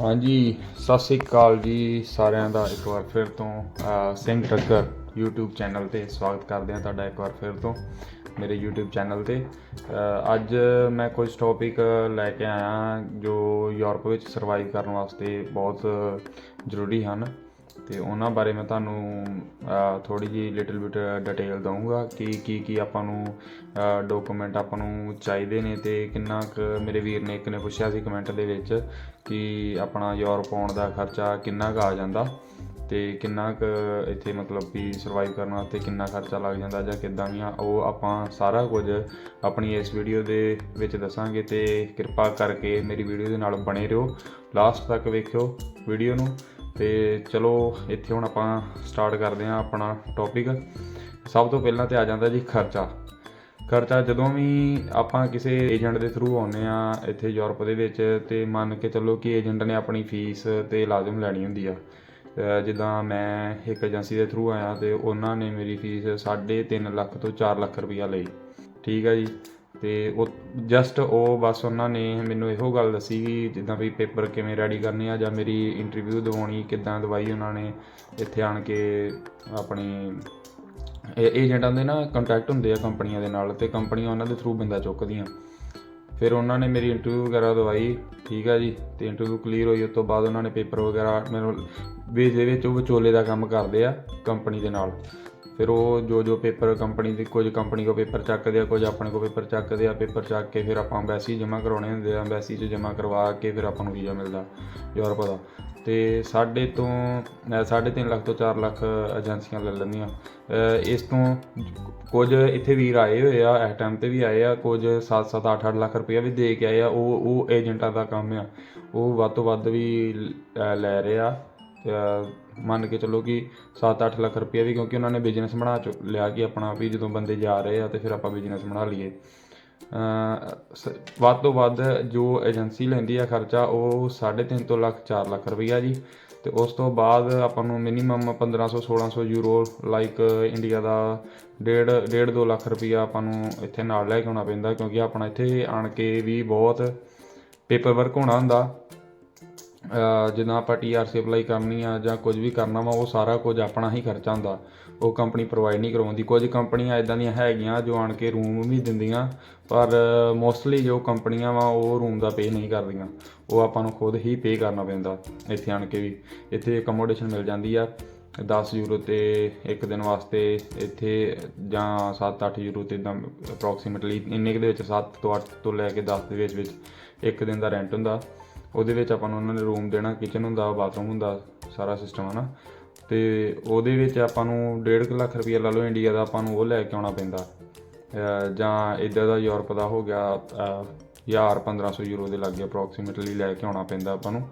ਹਾਂਜੀ, ਸਤਿ ਸ੍ਰੀ ਅਕਾਲ ਜੀ ਸਾਰਿਆਂ ਦਾ ਇੱਕ ਵਾਰ ਫਿਰ ਤੋਂ। ਸਿੰਘ ਟੱਕਰ YouTube ਚੈਨਲ ਤੇ ਸਵਾਗਤ ਕਰਦੇ ਹਾਂ ਤੁਹਾਡਾ ਇੱਕ ਵਾਰ ਫਿਰ ਤੋਂ ਮੇਰੇ YouTube ਚੈਨਲ ਤੇ। ਅੱਜ ਮੈਂ ਕੁਝ ਟੌਪਿਕ ਲੈ ਕੇ ਆਇਆ ਜੋ ਯੂਰਪ ਵਿੱਚ ਸਰਵਾਈਵ ਕਰਨ ਵਾਸਤੇ ਬਹੁਤ ਜ਼ਰੂਰੀ ਹਨ। ਤੇ ਉਹਨਾਂ ਬਾਰੇ ਮੈਂ ਤੁਹਾਨੂੰ ਥੋੜੀ ਜਿਹੀ ਲਿਟਲ ਬਿਟ ਡਿਟੇਲ ਦਊਂਗਾ ਕਿ ਕੀ ਕੀ ਆਪਾਂ ਨੂੰ ਡਾਕੂਮੈਂਟ ਆਪਾਂ ਨੂੰ ਚਾਹੀਦੇ ਨੇ ਤੇ ਕਿੰਨਾ ਕੁ ਮੇਰੇ ਵੀਰ ਨੇ ਇੱਕ ਨੇ ਪੁੱਛਿਆ ਸੀ ਕਮੈਂਟ ਦੇ ਵਿੱਚ ਕਿ ਆਪਣਾ ਯੂਰਪ ਆਉਣ ਦਾ ਖਰਚਾ ਕਿੰਨਾ ਕੁ ਆ ਜਾਂਦਾ ਤੇ ਕਿੰਨਾ ਕੁ ਇੱਥੇ ਮਤਲਬ ਵੀ ਸਰਵਾਈਵ ਕਰਨ ਵਾਸਤੇ ਕਿੰਨਾ ਖਰਚਾ ਲੱਗ ਜਾਂਦਾ ਜਾਂ ਕਿੱਦਾਂ ਵੀ ਆ, ਉਹ ਆਪਾਂ ਸਾਰਾ ਕੁਝ ਆਪਣੀ ਇਸ ਵੀਡੀਓ ਦੇ ਵਿੱਚ ਦੱਸਾਂਗੇ ਤੇ ਕਿਰਪਾ ਕਰਕੇ ਮੇਰੀ ਵੀਡੀਓ ਦੇ ਨਾਲ ਬਣੇ ਰਹੋ। ਲਾਸਟ ਤੱਕ ਵੇਖਿਓ ਵੀਡੀਓ ਨੂੰ। ਤੇ ਚਲੋ, ਇੱਥੇ ਹੁਣ ਆਪਾਂ ਸਟਾਰਟ ਕਰਦੇ ਹਾਂ ਆਪਣਾ ਟੌਪਿਕ ਸਭ ਤੋਂ ਪਹਿਲਾਂ ਤੇ ਆ ਜਾਂਦਾ ਜੀ ਖਰਚਾ। ਖਰਚਾ ਜਦੋਂ ਵੀ ਆਪਾਂ ਕਿਸੇ ਏਜੰਟ ਦੇ ਥਰੂ ਆਉਂਦੇ ਆ ਇੱਥੇ ਯੂਰਪ ਦੇ ਵਿੱਚ, ਤੇ ਮੰਨ ਕੇ ਚੱਲੋ ਕਿ ਏਜੰਟ ਨੇ ਆਪਣੀ ਫੀਸ ਤੇ ਲਾਜ਼ਮ ਲੈਣੀ ਹੁੰਦੀ ਆ। ਜਿੱਦਾਂ ਮੈਂ ਇੱਕ ਏਜੰਸੀ ਦੇ ਥਰੂ ਆਇਆ ਤੇ ਉਹਨਾਂ ਨੇ ਮੇਰੀ ਫੀਸ 3.5 ਲੱਖ ਤੋਂ 4 ਲੱਖ ਰੁਪਈਆ ਲਈ। ਠੀਕ ਆ ਜੀ? ਤੇ ਉਹ ਜਸਟ ਉਹ ਬਸ ਉਹਨਾਂ ਨੇ ਮੈਨੂੰ ਇਹੋ ਗੱਲ ਦੱਸੀ ਕਿ ਜਿੱਦਾਂ ਵੀ ਪੇਪਰ ਕਿਵੇਂ ਰੈਡੀ ਕਰਨੇ ਆ ਜਾਂ ਮੇਰੀ ਇੰਟਰਵਿਊ ਦਿਵਾਉਣੀ, ਕਿੱਦਾਂ ਦਵਾਈ ਉਹਨਾਂ ਨੇ ਇੱਥੇ ਆਣ ਕੇ ਆਪਣੀ ਏਜੰਟਾਂ ਦੇ ਨਾ ਕੰਟੈਕਟ ਹੁੰਦੇ ਆ ਕੰਪਨੀਆਂ ਦੇ ਨਾਲ ਤੇ ਕੰਪਨੀਆਂ ਉਹਨਾਂ ਦੇ ਥਰੂ ਬੰਦਾ ਚੁੱਕਦੀਆਂ। ਫਿਰ ਉਹਨਾਂ ਨੇ ਮੇਰੀ ਇੰਟਰਵਿਊ ਵਗੈਰਾ ਦਵਾਈ, ਠੀਕ ਆ ਜੀ, ਤੇ ਇੰਟਰਵਿਊ ਕਲੀਅਰ ਹੋਈ, ਉਸ ਤੋਂ ਬਾਅਦ ਉਹਨਾਂ ਨੇ ਪੇਪਰ ਵਗੈਰਾ, ਮੈਨੂੰ ਵਿੱਚ ਦੇ ਵਿੱਚ ਉਹ ਵਿਚੋਲੇ ਦਾ ਕੰਮ ਕਰਦੇ ਆ ਕੰਪਨੀ ਦੇ ਨਾਲ। ਫਿਰ ਉਹ ਜੋ ਜੋ ਪੇਪਰ ਕੰਪਨੀ ਦੇ ਕੁਝ ਕੰਪਨੀ ਕੋ ਪੇਪਰ ਚੱਕਦੇ ਆ, ਕੁਝ ਆਪਣੇ ਕੋ ਪੇਪਰ ਚੱਕਦੇ ਆ, ਪੇਪਰ ਚੱਕ ਕੇ ਫਿਰ ਆਪਾਂ ਐਮਬੈਸੀ ਜਮ੍ਹਾਂ ਕਰਾਉਣੇ ਹੁੰਦੇ ਆ, ਐਮਬੈਸੀ 'ਚ ਜਮ੍ਹਾਂ ਕਰਵਾ ਕੇ ਫਿਰ ਆਪਾਂ ਨੂੰ ਵੀਜ਼ਾ ਮਿਲਦਾ ਯੂਰਪ ਦਾ। ਤੇ ਸਾਡੇ ਤੋਂ, ਅਹ ਸਾਢੇ ਤਿੰਨ ਲੱਖ ਤੋਂ 4 ਲੱਖ ਏਜੰਸੀਆਂ ਲੈ ਲੈਂਦੀਆਂ। ਇਸ ਤੋਂ ਕੁਝ ਇੱਥੇ ਵੀਰ ਆਏ ਹੋਏ ਆ, ਇਸ ਟਾਈਮ ਤੇ ਵੀ ਆਏ ਆ, ਕੁਝ 7-7 8-8 ਲੱਖ ਰੁਪਇਆ ਵੀ ਦੇ ਕੇ ਆਏ ਆ, ਉਹ ਉਹ ਏਜੰਟਾਂ ਦਾ ਕੰਮ ਆ। ਉਹ ਵੱਧ ਤੋਂ ਵੱਧ ਵੀ ਲੈ ਰਹੇ ਆ। ਮੰਨ ਕੇ ਚੱਲੋ ਕਿ 7-8 ਲੱਖ ਰੁਪਇਆ ਵੀ ਕਿਉਂਕਿ ਉਹਨਾਂ ਨੇ ਬਿਜ਼ਨਸ ਬਣਾ ਚੁ, ਲਿਆ ਕਿ ਆਪਣਾ ਵੀ ਜਦੋਂ ਬੰਦੇ ਜਾ ਰਹੇ ਆ ਤੇ ਫਿਰ ਆਪਾਂ ਬਿਜ਼ਨਸ ਬਣਾ ਲਈਏ। ਸ- ਵੱਧ ਤੋਂ ਵੱਧ ਜੋ ਏਜੰਸੀ ਲੈਂਦੀ ਆ ਖਰਚਾ ਉਹ 3.5 ਤੋਂ ਲੱਖ 4 ਲੱਖ ਰੁਪਈਆ ਜੀ। ਤੇ ਉਸ ਤੋਂ ਬਾਅਦ ਆਪਾਂ ਨੂੰ ਮਿਨੀਮਮ 1500 1600 ਯੂਰੋ ਲਾਈਕ ਇੰਡੀਆ ਦਾ 1.5 1.5 2 ਲੱਖ ਰੁਪਈਆ ਆਪਾਂ ਨੂੰ ਇੱਥੇ ਨਾਲ ਲੈ ਕੇ ਆਉਣਾ ਪੈਂਦਾ ਕਿਉਂਕਿ ਆਪਣਾ ਇੱਥੇ ਆਣ ਕੇ ਵੀ ਬਹੁਤ ਪੇਪਰ ਵਰਕ ਹੋਣਾ ਹੁੰਦਾ। ਜਿੱਦਾਂ ਆਪਾਂ ਟੀਆਰਸੀ ਅਪਲਾਈ ਕਰਨੀ ਆ ਜਾਂ ਕੁਝ ਵੀ ਕਰਨਾ ਵਾ, ਉਹ ਸਾਰਾ ਕੁਝ ਆਪਣਾ ਹੀ ਖਰਚਾ ਹੁੰਦਾ। ਉਹ ਕੰਪਨੀ ਪ੍ਰੋਵਾਈਡ ਨਹੀਂ ਕਰਵਾਉਂਦੀ ਕੁਝ ਕੰਪਨੀਆਂ ਇਦਾਂ ਦੀਆਂ ਹੈਗੀਆਂ ਜੋ ਆਣ ਕੇ ਰੂਮ ਵੀ ਦਿੰਦੀਆਂ, ਪਰ ਮੋਸਟਲੀ ਜੋ ਕੰਪਨੀਆਂ ਵਾ, ਉਹ ਰੂਮ ਦਾ ਪੇ ਨਹੀਂ ਕਰਦੀਆਂ। ਉਹ ਆਪਾਂ ਨੂੰ ਖੁਦ ਹੀ ਪੇ ਕਰਨਾ ਪੈਂਦਾ, ਇੱਥੇ ਆਣ ਕੇ ਵੀ। ਇੱਥੇ ਅਕਮੋਡੇਸ਼ਨ ਮਿਲ ਜਾਂਦੀ ਆ 10 ਯੂਰੋ ਤੇ ਇੱਕ ਦਿਨ ਵਾਸਤੇ। ਇੱਥੇ ਜਾਂ 7-8 ਯੂਰੋ ਤੇ ਇਦਾਂ ਅਪਰੋਕਸੀਮੇਟਲੀ ਇੰਨੇ ਕੁ ਦੇ ਵਿੱਚ 7 ਤੋਂ 8 ਤੋਂ ਲੈ ਕੇ 10 ਦੇ ਵਿੱਚ ਵਿੱਚ ਇੱਕ ਦਿਨ ਦਾ ਰੈਂਟ ਹੁੰਦਾ। ਉਹਦੇ ਵਿੱਚ ਆਪਾਂ ਨੂੰ ਉਹਨਾਂ ਨੇ ਰੂਮ ਦੇਣਾ ਕਿਚਨ ਹੁੰਦਾ ਬਾਥਰੂਮ ਹੁੰਦਾ, ਸਾਰਾ ਸਿਸਟਮ ਹੈ ਨਾ ਤੇ ਉਹਦੇ ਵਿੱਚ ਆਪਾਂ ਨੂੰ 1.5 ਲੱਖ ਰੁਪਈਆ ਲਾ ਲਓ ਇੰਡੀਆ ਦਾ ਆਪਾਂ ਨੂੰ ਉਹ ਲੈ ਕੇ ਆਉਣਾ ਪੈਂਦਾ। ਜਾਂ ਇੱਧਰ ਦਾ ਯੂਰਪ ਦਾ ਹੋ ਗਿਆ, ਅਹ 1000 1500 ਯੂਰੋ ਦੇ ਲਾਗੇ ਅਪਰੋਕਸੀਮੇਟਲੀ ਲੈ ਕੇ ਆਉਣਾ ਪੈਂਦਾ ਆਪਾਂ ਨੂੰ।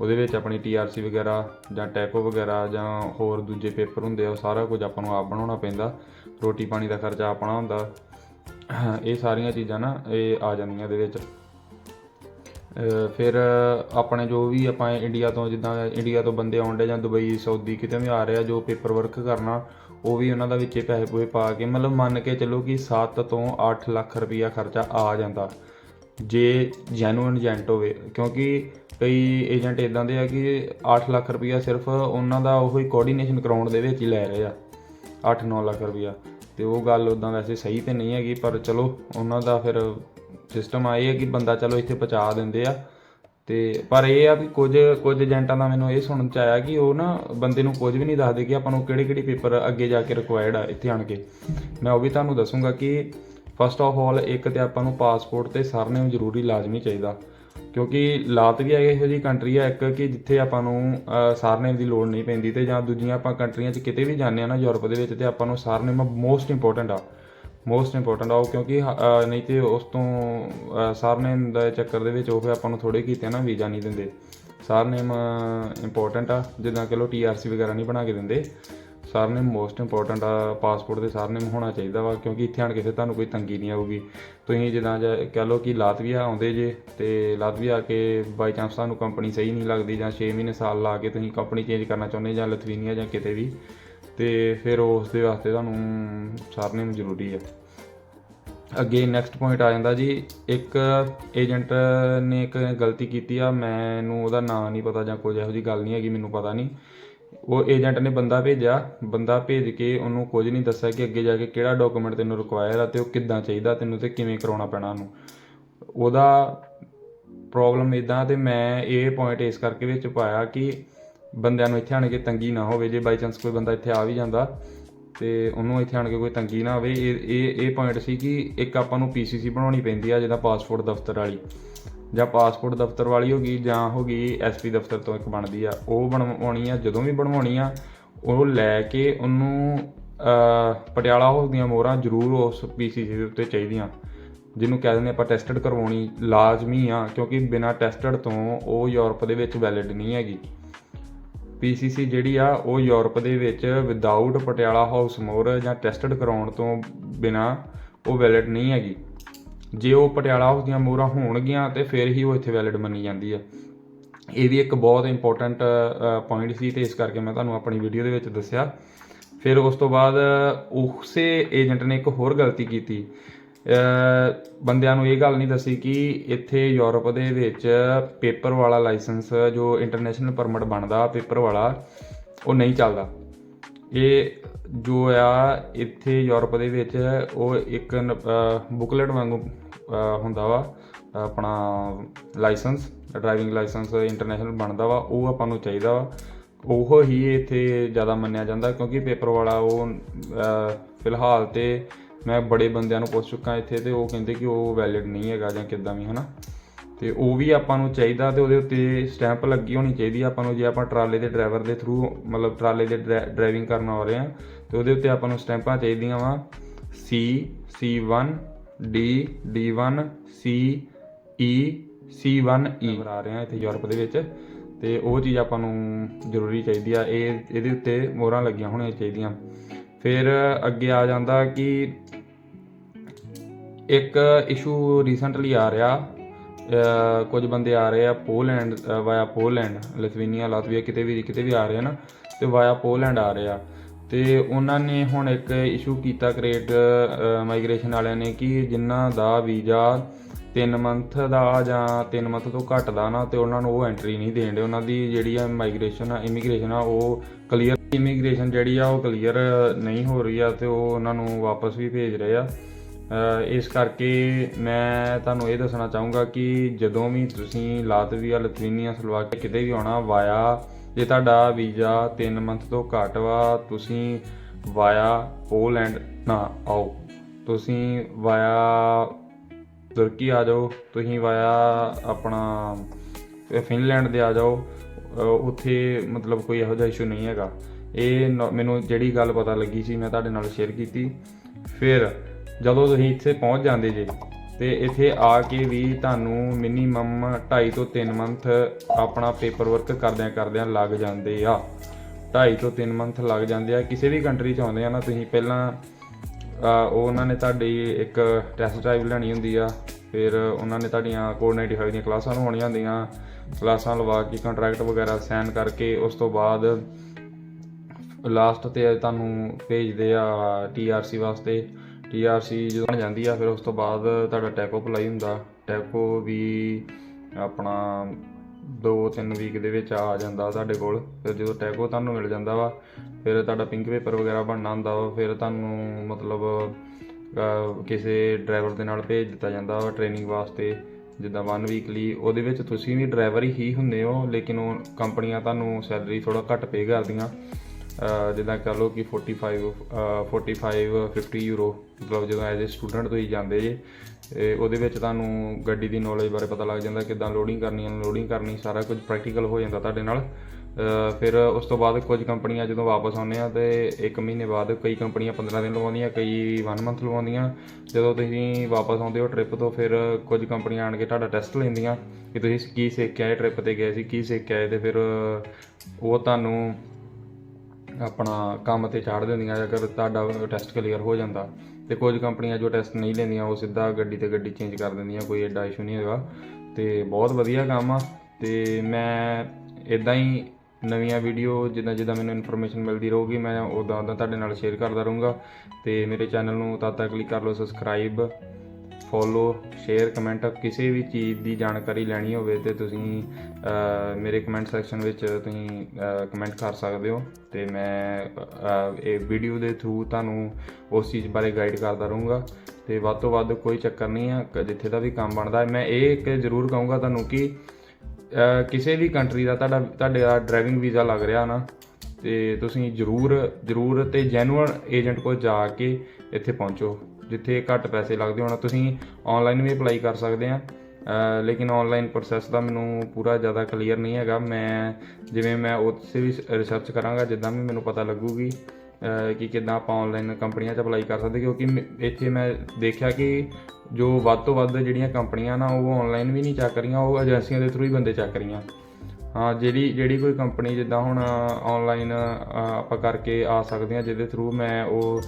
ਉਹਦੇ ਵਿੱਚ ਆਪਣੀ ਟੀਆਰਸੀ ਵਗੈਰਾ ਜਾਂ ਟੈਕੋ ਵਗੈਰਾ ਜਾਂ ਹੋਰ ਦੂਜੇ ਪੇਪਰ ਹੁੰਦੇ ਆ, ਉਹ ਸਾਰਾ ਕੁਝ ਆਪਾਂ ਨੂੰ ਆਪ ਬਣਾਉਣਾ ਪੈਂਦਾ। ਰੋਟੀ ਪਾਣੀ ਦਾ ਖਰਚਾ ਆਪਣਾ ਹੁੰਦਾ। ਇਹ ਸਾਰੀਆਂ ਚੀਜ਼ਾਂ ਨਾ ਇਹ ਆ ਜਾਂਦੀਆਂ ਇਹਦੇ ਵਿੱਚ। ਫਿਰ ਆਪਣੇ ਜੋ ਵੀ ਆਪਾਂ ਇੰਡੀਆ ਤੋਂ ਜਿੱਦਾਂ ਇੰਡੀਆ ਤੋਂ ਬੰਦੇ ਆਉਂਦੇ ਜਾਂ ਦੁਬਈ, ਸਾਊਦੀ ਕਿਤੇ ਵੀ ਆ ਰਹੇ ਆ, ਜੋ ਪੇਪਰ ਵਰਕ ਕਰਨਾ, ਉਹ ਵੀ ਉਹਨਾਂ ਦਾ ਵਿੱਚੇ ਪੈਸੇ ਪੂਏ ਪਾ ਕੇ ਮਤਲਬ ਮੰਨ ਕੇ ਚੱਲੋ ਕਿ 7 ਤੋਂ 8 ਲੱਖ ਰੁਪਈਆ ਖਰਚਾ ਆ ਜਾਂਦਾ। ਜੇ ਜੈਨੂਇਨ ਏਜੰਟ ਹੋਵੇ, ਕਿਉਂਕਿ ਕਈ ਏਜੰਟ ਇਦਾਂ ਦੇ ਆ ਕਿ 8 ਲੱਖ ਰੁਪਈਆ ਸਿਰਫ ਉਹਨਾਂ ਦਾ ਉਹੀ ਕੋਆਰਡੀਨੇਸ਼ਨ ਕਰਾਉਣ ਦੇ ਵਿੱਚ ਹੀ ਲੈ ਰਹੇ ਆ 8-9 ਲੱਖ ਰੁਪਈਆ। ਤੇ ਉਹ ਗੱਲ ਉਦਾਂ ਵੈਸੇ ਸਹੀ ਤੇ ਨਹੀਂ ਹੈਗੀ, ਪਰ ਚਲੋ ਉਹਨਾਂ ਦਾ ਫਿਰ ਸਿਸਟਮ ਆਏ ਹੈ ਕਿ ਬੰਦਾ ਚਲੋ ਇੱਥੇ ਪਹੁੰਚਾ ਦਿੰਦੇ ਆ। ਤੇ ਪਰ ਇਹ ਆ ਵੀ ਕੁਝ ਕੁਝ ਏਜੰਟਾਂ ਦਾ ਮੈਨੂੰ ਇਹ ਸੁਣਨ ਚ ਆਇਆ ਕਿ ਉਹ ਨਾ ਬੰਦੇ ਨੂੰ ਕੁਝ ਵੀ ਨਹੀਂ ਦੱਸਦੇ ਕਿ ਆਪਾਂ ਨੂੰ ਕਿਹੜੇ ਕਿਹੜੇ ਪੇਪਰ ਅੱਗੇ ਜਾ ਕੇ ਰਿਕੁਆਇਰਡ ਆ ਇੱਥੇ ਆਣ ਕੇ। ਮੈਂ ਉਹ ਵੀ ਤੁਹਾਨੂੰ ਦੱਸੂਗਾ ਕਿ ਫਸਟ ਆਫ ਆਲ ਇੱਕ ਤੇ ਆਪਾਂ ਨੂੰ ਪਾਸਪੋਰਟ ਤੇ ਸਰਨੇਮ ਜ਼ਰੂਰੀ ਲਾਜ਼ਮੀ ਚਾਹੀਦਾ। ਕਿਉਂਕਿ ਲਾਤਵੀਆ ਇਹੋ ਜਿਹੀ ਕੰਟਰੀ ਆ ਇੱਕ ਕਿ ਜਿੱਥੇ ਆਪਾਂ ਨੂੰ ਸਰਨੇਮ ਦੀ ਲੋੜ ਨਹੀਂ ਪੈਂਦੀ ਤੇ ਜਾਂ ਦੂਜੀਆਂ ਆਪਾਂ ਕੰਟਰੀਆਂ 'ਚ ਕਿਤੇ ਵੀ ਜਾਂਦੇ ਆ ਨਾ, ਯੂਰਪ ਦੇ ਵਿੱਚ ਤੇ ਆਪਾਂ ਨੂੰ ਸਰਨੇਮ ਮੋਸਟ ਇੰਪੋਰਟੈਂਟ ਆ। ਮੋਸਟ ਇੰਪੋਰਟੈਂਟ ਆ ਉਹ ਕਿਉਂਕਿ ਅਹ, ਨਹੀਂ ਤੇ ਉਸ ਤੋਂ ਸਰਨੇਮ ਦਾ ਚੱਕਰ ਦੇ ਵਿੱਚ ਉਹ ਫਿਰ ਆਪਾਂ ਨੂੰ ਥੋੜੇ ਕੀਤੇ ਨਾ ਵੀਜ਼ਾ ਨਹੀਂ ਦਿੰਦੇ। ਸਰਨੇਮ ਇੰਪੋਰਟੈਂਟ ਆ ਜਿੱਦਾਂ ਕਿ ਲੋ ਟੀਆਰਸੀ ਵਗੈਰਾ ਨਹੀਂ ਬਣਾ ਕੇ ਦਿੰਦੇ। ਸਰਨੇਮ ਮੋਸਟ ਇੰਪੋਰਟੈਂਟ ਆ ਪਾਸਪੋਰਟ ਤੇ ਸਰਨੇਮ ਹੋਣਾ ਚਾਹੀਦਾ ਵਾ ਕਿਉਂਕਿ ਇੱਥੇ ਆਣ ਕੇ ਫਿਰ ਤੁਹਾਨੂੰ ਕੋਈ ਤੰਗੀ ਨਹੀਂ ਆਊਗੀ। ਤੁਸੀਂ ਜਿੱਦਾਂ ਜੇ ਕਹਿ ਲਓ ਕਿ ਲਾਤਵੀਆ ਆਉਂਦੇ ਜੇ ਤੇ ਲਾਤਵੀਆ ਆ ਕੇ ਬਾਈ ਚਾਂਸ ਤੁਹਾਨੂੰ ਕੰਪਨੀ ਸਹੀ ਨਹੀਂ ਲੱਗਦੀ ਜਾਂ 6 ਮਹੀਨੇ ਸਾਲ ਲਾ ਕੇ ਤੁਸੀਂ ਕੰਪਨੀ ਚੇਂਜ ਕਰਨਾ ਚਾਹੁੰਦੇ ਜਾਂ ਲਥਵੀਨੀਆ ਜਾਂ ਕਿਤੇ ਵੀ। ਤੇ ਫਿਰ ਉਸ ਦੇ ਵਾਸਤੇ ਤੁਹਾਨੂੰ ਸਰਨੇਮ ਜ਼ਰੂਰੀ ਹੈ ਅੱਗੇ ਨੈਕਸਟ ਪੁਆਇੰਟ ਆ ਜਾਂਦਾ ਜੀ, ਇੱਕ ਏਜੰਟ ਨੇ ਇੱਕ ਗਲਤੀ ਕੀਤੀ ਆ, ਮੈਨੂੰ ਉਹਦਾ ਨਾਂ ਨਹੀਂ ਪਤਾ ਜਾਂ ਕੋਈ ਇਹੋ ਜੀ ਗੱਲ ਨਹੀਂ ਹੈਗੀ, ਮੈਨੂੰ ਪਤਾ ਨਹੀਂ। ਉਹ ਏਜੰਟ ਨੇ ਬੰਦਾ ਭੇਜਿਆ, ਬੰਦਾ ਭੇਜ ਕੇ ਉਹਨੂੰ ਕੁਝ ਨਹੀਂ ਦੱਸਿਆ ਕਿ ਅੱਗੇ ਜਾ ਕੇ ਕਿਹੜਾ ਡਾਕੂਮੈਂਟ ਤੈਨੂੰ ਰਿਕੁਆਇਰ ਆ ਤੇ ਉਹ ਕਿੱਦਾਂ ਚਾਹੀਦਾ, ਤੈਨੂੰ ਤੇ ਕਿਵੇਂ ਕਰਾਉਣਾ ਪੈਣਾ ਉਹਨੂੰ। ਉਹਦਾ ਪ੍ਰੋਬਲਮ ਇਦਾਂ ਤੇ ਮੈਂ ਇਹ ਪੁਆਇੰਟ ਇਸ ਕਰਕੇ ਵਿੱਚ ਪਾਇਆ ਕਿ ਬੰਦਿਆਂ ਨੂੰ ਇੱਥੇ ਆਣ ਕੇ ਤੰਗੀ ਨਾ ਹੋਵੇ, ਜੇ ਬਾਈ ਚਾਂਸ ਕੋਈ ਬੰਦਾ ਇੱਥੇ ਆ ਵੀ ਜਾਂਦਾ ਤੇ ਉਹਨੂੰ ਇੱਥੇ ਆਣ ਕੇ ਕੋਈ ਤੰਗੀ ਨਾ ਹੋਵੇ ਇਹ ਇਹ ਇਹ ਪੁਆਇੰਟ ਸੀ ਕਿ ਇੱਕ ਆਪਾਂ ਨੂੰ ਪੀਸੀਸੀ ਬਣਾਉਣੀ ਪੈਂਦੀ ਆ, ਜਿਹਦਾ ਪਾਸਪੋਰਟ ਦਫ਼ਤਰ ਵਾਲੀ। ਜਾਂ ਪਾਸਪੋਰਟ ਦਫ਼ਤਰ ਵਾਲੀ ਹੋ ਗਈ, ਜਾਂ ਹੋ ਗਈ ਐਸਪੀ ਦਫ਼ਤਰ ਤੋਂ ਇੱਕ ਬਣਦੀ ਆ, ਉਹ ਬਣਵਾਉਣੀ ਆ, ਜਦੋਂ ਵੀ ਬਣਵਾਉਣੀ ਆ, ਉਹ ਲੈ ਕੇ ਉਹਨੂੰ ਪਟਿਆਲਾ ਹਾਊਸ ਦੀਆਂ ਮੋਹਰਾਂ ਜ਼ਰੂਰ ਉਸ ਪੀਸੀਸੀ ਦੇ ਉੱਤੇ ਚਾਹੀਦੀਆਂ। ਜਿਹਨੂੰ ਕਹਿ ਦਿੰਦੇ ਆਪਾਂ ਟੈਸਟਡ ਕਰਵਾਉਣੀ ਲਾਜ਼ਮੀ ਆ, ਕਿਉਂਕਿ ਬਿਨਾ ਟੈਸਟਡ ਤੋਂ ਉਹ ਯੂਰਪ ਦੇ ਵਿੱਚ ਵੈਲਿਡ ਨਹੀਂ ਹੈਗੀ। ਪੀਸੀਸੀ ਜਿਹੜੀ ਆ, ਉਹ ਯੂਰਪ ਦੇ ਵਿੱਚ ਵਿਦਆਊਟ ਪਟਿਆਲਾ ਹਾਊਸ ਮੋਹਰ ਜਾਂ ਟੈਸਟਡ ਕਰਾਉਣ ਤੋਂ ਬਿਨਾ ਉਹ ਵੈਲਿਡ ਨਹੀਂ ਹੈਗੀ। ਜੇ ਉਹ ਪਟਿਆਲਾ ਹਾਊਸ ਦੀਆਂ ਮੋਹਰਾਂ ਹੋਣਗੀਆਂ ਤੇ ਫਿਰ ਹੀ ਉਹ ਇੱਥੇ ਵੈਲਿਡ ਮੰਨੀ ਜਾਂਦੀ ਹੈ ਇਹ ਵੀ ਇੱਕ ਬਹੁਤ ਇੰਪੋਰਟੈਂਟ ਪੁਆਇੰਟ ਸੀ ਤੇ ਇਸ ਕਰਕੇ ਮੈਂ ਤੁਹਾਨੂੰ ਆਪਣੀ ਵੀਡੀਓ ਦੇ ਵਿੱਚ ਦੱਸਿਆ। ਫਿਰ ਉਸ ਤੋਂ ਬਾਅਦ ਉਸੇ ਏਜੰਟ ਨੇ ਇੱਕ ਹੋਰ ਗਲਤੀ ਕੀਤੀ। ਬੰਦਿਆਂ ਨੂੰ ਇਹ ਗੱਲ ਨਹੀਂ ਦੱਸੀ ਕਿ ਇੱਥੇ ਯੂਰਪ ਦੇ ਵਿੱਚ ਪੇਪਰ ਵਾਲਾ ਲਾਇਸੈਂਸ, ਜੋ ਇੰਟਰਨੈਸ਼ਨਲ ਪਰਮਿਟ ਬਣਦਾ, ਪੇਪਰ ਵਾਲਾ, ਉਹ ਨਹੀਂ ਚੱਲਦਾ। ਇਹ ਜੋ ਆ, ਇੱਥੇ ਯੂਰਪ ਦੇ ਵਿੱਚ ਉਹ ਇੱਕ ਬੁਕਲੇਟ ਵਾਂਗੂ, ਅਹ ਹੁੰਦਾ ਵਾ, ਆਪਣਾ ਲਾਇਸੈਂਸ, ਡਰਾਈਵਿੰਗ ਲਾਇਸੈਂਸ ਇੰਟਰਨੈਸ਼ਨਲ ਬਣਦਾ ਵਾ, ਉਹ ਆਪਾਂ ਨੂੰ ਚਾਹੀਦਾ ਵਾ। ਉਹ ਹੀ ਇੱਥੇ ਜ਼ਿਆਦਾ ਮੰਨਿਆ ਜਾਂਦਾ, ਕਿਉਂਕਿ ਪੇਪਰ ਵਾਲਾ ਉਹ ਫਿਲਹਾਲ ਤੇ ਮੈਂ ਬੜੇ ਬੰਦਿਆਂ ਨੂੰ ਪੁੱਛ ਚੁੱਕਾ ਇੱਥੇ ਤੇ ਉਹ ਕਹਿੰਦੇ ਕਿ ਉਹ ਵੈਲਿਡ ਨਹੀਂ ਹੈਗਾ ਜਾਂ ਕਿੱਦਾਂ ਵੀ ਹਨਾ? ਤੇ ਉਹ ਵੀ ਆਪਾਂ ਨੂੰ ਚਾਹੀਦਾ ਤੇ ਉਹਦੇ ਉੱਤੇ ਸਟੈਂਪ ਲੱਗੀ ਹੋਣੀ ਚਾਹੀਦੀ ਆਪਾਂ ਨੂੰ ਜੇ ਆਪਾਂ ਟਰਾਲੇ ਦੇ ਡਰਾਈਵਰ ਦੇ ਥਰੂ ਮਤਲਬ ਟਰਾਲੇ ਦੇ ਡਰਾਈਵਿੰਗ ਕਰਨ ਆ ਰਹੇ ਆ ਤੇ ਉਹਦੇ ਉੱਤੇ ਆਪਾਂ ਨੂੰ ਸਟੈਂਪਾਂ ਚਾਹੀਦੀਆਂ ਵਾ C C1 D D1 C E C1 E ਆ ਰਹੇ ਆ ਇੱਥੇ ਯੂਰਪ ਦੇ ਵਿੱਚ। ਤੇ ਉਹ ਚੀਜ਼ ਆਪਾਂ ਨੂੰ ਜ਼ਰੂਰੀ ਚਾਹੀਦੀ ਆ ਇਹ ਇਹਦੇ ਉੱਤੇ ਮੋਹਰਾਂ ਲੱਗੀਆਂ ਹੋਣੀਆਂ ਚਾਹੀਦੀਆਂ। ਫਿਰ ਅੱਗੇ ਆ ਜਾਂਦਾ ਕਿ ਇੱਕ ਇਸ਼ੂ ਰੀਸੈਂਟਲੀ ਆ ਰਿਹਾ ਕੁਝ ਬੰਦੇ ਆ ਰਹੇ ਆ Poland via Poland Lithuania Latvia ਕਿਤੇ ਵੀ ਕਿਤੇ ਵੀ ਆ ਰਹੇ ਆ ਨਾ ਤੇ ਵਾਇਆ ਪੋਲੈਂਡ ਆ ਰਹੇ ਆ। ਤੇ ਉਹਨਾਂ ਨੇ ਹੁਣ ਇੱਕ ਇਸ਼ੂ ਕੀਤਾ ਕ੍ਰੀਏਟ ਮਾਈਗ੍ਰੇਸ਼ਨ ਵਾਲਿਆਂ ਨੇ ਕਿ ਜਿਨ੍ਹਾਂ ਦਾ ਵੀਜ਼ਾ 3 ਮੰਥ ਦਾ ਜਾਂ 3 ਮੰਥ ਤੋਂ ਘੱਟ ਦਾ ਨਾ ਤੇ ਉਹਨਾਂ ਨੂੰ ਉਹ ਐਂਟਰੀ ਨਹੀਂ ਦੇਣ ਦੇ ਉਹਨਾਂ ਦੀ ਜਿਹੜੀ ਆ ਮਾਈਗ੍ਰੇਸ਼ਨ ਆ ਇਮੀਗ੍ਰੇਸ਼ਨ ਆ, ਉਹ ਕਲੀਅਰ ਇਮੀਗ੍ਰੇਸ਼ਨ ਜਿਹੜੀ ਆ, ਉਹ ਕਲੀਅਰ ਨਹੀਂ ਹੋ ਰਹੀ ਆ ਤੇ ਉਹ ਉਹਨਾਂ ਨੂੰ ਵਾਪਸ ਵੀ ਭੇਜ ਰਹੇ ਆ। ਇਸ ਕਰਕੇ ਮੈਂ ਤੁਹਾਨੂੰ ਇਹ ਦੱਸਣਾ ਚਾਹੂੰਗਾ ਕਿ ਜਦੋਂ ਵੀ ਤੁਸੀਂ ਲਾਤਵੀਆ ਲਿਥੂਨੀਆ ਸਲੋਵਾਕੀਆ ਕਿਤੇ ਵੀ ਆਉਣਾ ਵਾਇਆ, ਜੇ ਤੁਹਾਡਾ ਵੀਜ਼ਾ 3 ਮੰਥ ਤੋਂ ਘੱਟ ਵਾ, ਤੁਸੀਂ ਵਾਇਆ ਪੋਲੈਂਡ ਨਾ ਆਓ। ਤੁਸੀਂ ਵਾਇਆ ਤੁਰਕੀ ਆ ਜਾਓ, ਤੁਸੀਂ ਵਾਇਆ ਆਪਣਾ ਫਿਨਲੈਂਡ ਦੇ ਆ ਜਾਓ ਉੱਥੇ ਮਤਲਬ ਕੋਈ ਇਹੋ ਜਿਹਾ ਇਸ਼ੂ ਨਹੀਂ ਹੈਗਾ। ਇਹ ਨ- ਮੈਨੂੰ ਜਿਹੜੀ ਗੱਲ ਪਤਾ ਲੱਗੀ ਸੀ, ਮੈਂ ਤੁਹਾਡੇ ਨਾਲ ਸ਼ੇਅਰ ਕੀਤੀ। ਫਿਰ ਜਦੋਂ ਤੁਸੀਂ ਇੱਥੇ ਪਹੁੰਚ ਜਾਂਦੇ ਜੇ, ਤੇ ਇੱਥੇ ਆ ਕੇ ਵੀ ਤੁਹਾਨੂੰ ਮਿਨੀਮਮ 2.5 ਤੋਂ 3 ਮੰਥ ਆਪਣਾ ਪੇਪਰ ਵਰਕ ਕਰਦਿਆਂ ਕਰਦਿਆਂ ਲੱਗ ਜਾਂਦੇ ਆ। 2.5 ਤੋਂ 3 ਮੰਥ ਲੱਗ ਜਾਂਦੇ ਆ। ਕਿਸੇ ਵੀ ਕੰਟਰੀ ਚ ਆਉਂਦੇ ਆ ਨਾ, ਤੁਸੀਂ ਪਹਿਲਾਂ ਉਹ ਉਹਨਾਂ ਨੇ ਤੁਹਾਡੀ ਇੱਕ ਟੈਸਟ ਡਰਾਈਵ ਲੈਣੀ ਹੁੰਦੀ ਆ, ਫਿਰ ਉਹਨਾਂ ਨੇ ਤੁਹਾਡੀਆਂ ਕੋਡ 95 ਦੀਆਂ ਕਲਾਸਾਂ ਲਵਾਉਣੀਆਂ ਹੁੰਦੀਆਂ, ਕਲਾਸਾਂ ਲਵਾ ਕੇ ਕੰਟਰੈਕਟ ਵਗੈਰਾ ਸਾਈਨ ਕਰਕੇ ਉਸ ਤੋਂ ਬਾਅਦ ਲਾਸਟ ਤੇ ਤੁਹਾਨੂੰ ਭੇਜਦੇ ਆ ਟੀਆਰਸੀ ਵਾਸਤੇ। ਟੀਆਰਸੀ ਜਦੋਂ ਬਣ ਜਾਂਦੀ ਆ, ਫਿਰ ਉਸ ਤੋਂ ਬਾਅਦ ਤੁਹਾਡਾ ਟੈਕੋ ਅਪਲਾਈ ਹੁੰਦਾ। ਟੈਕੋ ਵੀ ਆਪਣਾ 2-3 ਵੀਕ ਦੇ ਵਿੱਚ ਆ ਜਾਂਦਾ ਤੁਹਾਡੇ ਕੋਲ। ਫਿਰ ਜਦੋਂ ਟੈਕੋ ਤੁਹਾਨੂੰ ਮਿਲ ਜਾਂਦਾ ਵਾ, ਫਿਰ ਤੁਹਾਡਾ ਪਿੰਕ ਪੇਪਰ ਵਗੈਰਾ ਬਣਨਾ ਹੁੰਦਾ ਵਾ, ਫਿਰ ਤੁਹਾਨੂੰ ਮਤਲਬ ਕਿਸੇ ਡਰਾਈਵਰ ਦੇ ਨਾਲ ਭੇਜ ਦਿੱਤਾ ਜਾਂਦਾ ਵਾ ਟ੍ਰੇਨਿੰਗ ਵਾਸਤੇ। ਜਿੱਦਾਂ 1 ਵੀਕਲੀ ਉਹਦੇ ਵਿੱਚ ਤੁਸੀਂ ਵੀ ਡਰਾਈਵਰ ਹੀ ਹੁੰਦੇ ਹੋ, ਲੇਕਿਨ ਉਹ ਕੰਪਨੀਆਂ ਤੁਹਾਨੂੰ ਸੈਲਰੀ ਥੋੜਾ ਘੱਟ ਪੇ ਕਰਦੀਆਂ। ਜਿੱਦਾਂ ਕਹ ਲਓ ਕਿ 45 ਅਹ 45 50 ਯੂਰੋ ਮਤਲਬ ਜਦੋਂ ਐਜ਼ ਅ ਸਟੂਡੈਂਟ ਤੁਸੀਂ ਜਾਂਦੇ ਜੇ, ਤੇ ਉਹਦੇ ਵਿੱਚ ਤੁਹਾਨੂੰ ਗੱਡੀ ਦੀ ਨੌਲੇਜ ਬਾਰੇ ਪਤਾ ਲੱਗ ਜਾਂਦਾ ਕਿੱਦਾਂ ਲੋਡਿੰਗ ਕਰਨੀ ਅਨਲੋਡਿੰਗ ਕਰਨੀ, ਸਾਰਾ ਕੁਝ ਪ੍ਰੈਕਟੀਕਲ ਹੋ ਜਾਂਦਾ ਤੁਹਾਡੇ ਨਾਲ। ਫਿਰ ਉਸ ਤੋਂ ਬਾਅਦ ਕੁਝ ਕੰਪਨੀਆਂ ਜਦੋਂ ਵਾਪਸ ਆਉਂਦੇ ਆ ਤੇ 1 ਮਹੀਨੇ ਬਾਅਦ ਕਈ ਕੰਪਨੀਆਂ 15 ਦਿਨ ਲਵਾਉਂਦੀਆਂ, ਕਈ 1 ਮੰਥ ਲਵਾਉਂਦੀਆਂ। ਜਦੋਂ ਤੁਸੀਂ ਵਾਪਸ ਆਉਂਦੇ ਹੋ ਟ੍ਰਿਪ ਤੋਂ, ਫਿਰ ਕੁਝ ਕੰਪਨੀਆਂ ਆਣ ਕੇ ਤੁਹਾਡਾ ਟੈਸਟ ਲੈਂਦੀਆਂ ਕਿ ਤੁਸੀਂ ਕੀ ਸਿੱਖ ਕੇ ਆਏ ਟ੍ਰਿਪ ਤੇ ਗਏ ਸੀ, ਕੀ ਸਿੱਖ ਕੇ ਆਏ ਤੇ ਫਿਰ ਉਹ ਤੁਹਾਨੂੰ ਆਪਣਾ ਕੰਮ ਤੇ ਚਾੜ ਦਿੰਦੀਆਂ ਅਗਰ ਤੁਹਾਡਾ ਟੈਸਟ ਕਲੀਅਰ ਹੋ ਜਾਂਦਾ ਤੇ ਕੁਝ ਕੰਪਨੀਆਂ ਜੋ ਟੈਸਟ ਨਹੀਂ ਲੈਂਦੀਆਂ, ਉਹ ਸਿੱਧਾ ਗੱਡੀ ਤੇ ਗੱਡੀ ਚੇਂਜ ਕਰ ਦਿੰਦੀਆਂ, ਕੋਈ ਐਡਾ ਇਸ਼ੂ ਨਹੀਂ ਹੈਗਾ। ਤੇ ਬਹੁਤ ਵਧੀਆ ਕੰਮ ਆ। ਤੇ ਮੈਂ ਇਦਾਂ ਹੀ ਨਵੀਆਂ ਵੀਡੀਓ ਜਿੱਦਾਂ ਜਿੱਦਾਂ ਮੈਨੂੰ ਇਨਫੋਰਮੇਸ਼ਨ ਮਿਲਦੀ ਰਹੂਗੀ, ਮੈਂ ਉਦਾਂ ਉਦਾਂ ਤੁਹਾਡੇ ਨਾਲ ਸ਼ੇਅਰ ਕਰਦਾ ਰਹੂੰਗਾ। ਤੇ ਮੇਰੇ ਚੈਨਲ ਨੂੰ ਤਦ ਤੱਕ ਲਈ ਕਰ ਲਓ ਸਬਸਕ੍ਰਾਈਬ ਫੋਲੋ, ਸ਼ੇਅਰ, ਕਮੈਂਟ, ਕਿਸੇ ਵੀ ਚੀਜ਼ ਦੀ ਜਾਣਕਾਰੀ ਲੈਣੀ ਹੋਵੇ ਤੇ ਤੁਸੀਂ ਮੇਰੇ ਕਮੈਂਟ ਸੈਕਸ਼ਨ ਵਿੱਚ ਤੁਸੀਂ ਕਮੈਂਟ ਕਰ ਸਕਦੇ ਹੋ ਤੇ ਮੈਂ ਇਹ ਵੀਡੀਓ ਦੇ ਥਰੂ ਤੁਹਾਨੂੰ ਉਸ ਚੀਜ਼ ਬਾਰੇ ਗਾਈਡ ਕਰਦਾ ਰਹੂੰਗਾ ਤੇ ਵੱਧ ਤੋਂ ਵੱਧ ਕੋਈ ਚੱਕਰ ਨਹੀਂ ਆ ਜਿੱਥੇ ਦਾ ਵੀ ਕੰਮ ਬਣਦਾ ਮੈਂ ਇਹ ਇੱਕ ਜ਼ਰੂਰ ਕਹੂੰਗਾ ਤੁਹਾਨੂੰ ਕਿ ਕਿਸੇ ਵੀ ਕੰਟਰੀ ਦਾ ਤੁਹਾਡਾ, ਤੁਹਾਡੇ ਦਾ ਡਰਾਈਵਿੰਗ ਵੀਜ਼ਾ ਲੱਗ ਰਿਹਾ ਨਾ, ਤੇ ਤੁਸੀਂ ਜ਼ਰੂਰ ਜ਼ਰੂਰ ਤੇ ਜੈਨੂਅਨ ਏਜੰਟ ਕੋਲ ਜਾ ਕੇ ਇੱਥੇ ਪਹੁੰਚੋ। ਜਿੱਥੇ ਘੱਟ ਪੈਸੇ ਲੱਗਦੇ ਹੋਣ, ਤੁਸੀਂ ਆਨਲਾਈਨ ਵੀ ਅਪਲਾਈ ਕਰ ਸਕਦੇ ਆ। ਲੇਕਿਨ ਆਨਲਾਈਨ ਪ੍ਰੋਸੈਸ ਦਾ ਮੈਨੂੰ ਪੂਰਾ ਜ਼ਿਆਦਾ ਕਲੀਅਰ ਨਹੀਂ ਹੈਗਾ। ਮੈਂ ਜਿਵੇਂ ਮੈਂ ਉੱਥੇ ਵੀ ਰਿਸਰਚ ਕਰਾਂਗਾ, ਜਿੱਦਾਂ ਵੀ ਮੈਨੂੰ ਪਤਾ ਲੱਗੂਗੀ ਕਿ ਕਿੱਦਾਂ ਆਪਾਂ ਆਨਲਾਈਨ ਕੰਪਨੀਆਂ 'ਚ ਅਪਲਾਈ ਕਰ ਸਕਦੇ। ਕਿਉਂਕਿ ਮ- ਇੱਥੇ ਮੈਂ ਦੇਖਿਆ ਕਿ ਜੋ ਵੱਧ ਤੋਂ ਵੱਧ ਜਿਹੜੀਆਂ ਕੰਪਨੀਆਂ ਨਾ, ਉਹ ਆਨਲਾਈਨ ਵੀ ਨਹੀਂ ਚੱਕ ਰਹੀਆਂ, ਉਹ ਏਜੰਸੀਆਂ ਦੇ ਥਰੂ ਹੀ ਬੰਦੇ ਚੱਕ ਰਹੀਆਂ। ਹਾਂ, ਜਿਹੜੀ ਜਿਹੜੀ ਕੋਈ ਕੰਪਨੀ ਜਿੱਦਾਂ ਹੁਣ ਆਨਲਾਈਨ ਆਪਾਂ ਕਰਕੇ ਆ ਸਕਦੇ ਹਾਂ ਜਿਹਦੇ ਥਰੂ ਮੈਂ ਉਹ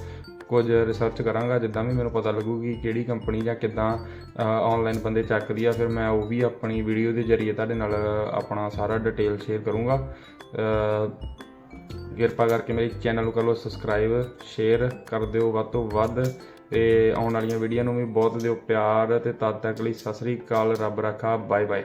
ਕੁਝ ਰਿਸਰਚ ਕਰਾਂਗਾ, ਜਿੱਦਾਂ ਵੀ ਮੈਨੂੰ ਪਤਾ ਲੱਗੂਗੀ ਕਿਹੜੀ ਕੰਪਨੀ ਜਾਂ ਕਿੱਦਾਂ ਆਨਲਾਈਨ ਬੰਦੇ ਚੱਕਦੀ ਆ, ਫਿਰ ਮੈਂ ਉਹ ਵੀ ਆਪਣੀ ਵੀਡੀਓ ਦੇ ਜ਼ਰੀਏ ਤੁਹਾਡੇ ਨਾਲ ਆਪਣਾ ਸਾਰਾ ਡਿਟੇਲ ਸ਼ੇਅਰ ਕਰੂੰਗਾ। ਕਿਰਪਾ ਕਰਕੇ ਮੇਰੇ ਚੈਨਲ ਨੂੰ ਕਰ ਲਓ ਸਬਸਕ੍ਰਾਈਬ ਸ਼ੇਅਰ ਕਰ ਦਿਓ ਵੱਧ ਤੋਂ ਵੱਧ, ਤੇ ਆਉਣ ਵਾਲੀਆਂ ਵੀਡੀਓ ਨੂੰ ਵੀ ਬਹੁਤ ਦਿਓ ਪਿਆਰ, ਤੇ ਤਦ ਤੱਕ ਲਈ ਸਤਿ ਸ੍ਰੀ ਅਕਾਲ, ਰੱਬ ਰੱਖਾ ਬਾਏ ਬਾਏ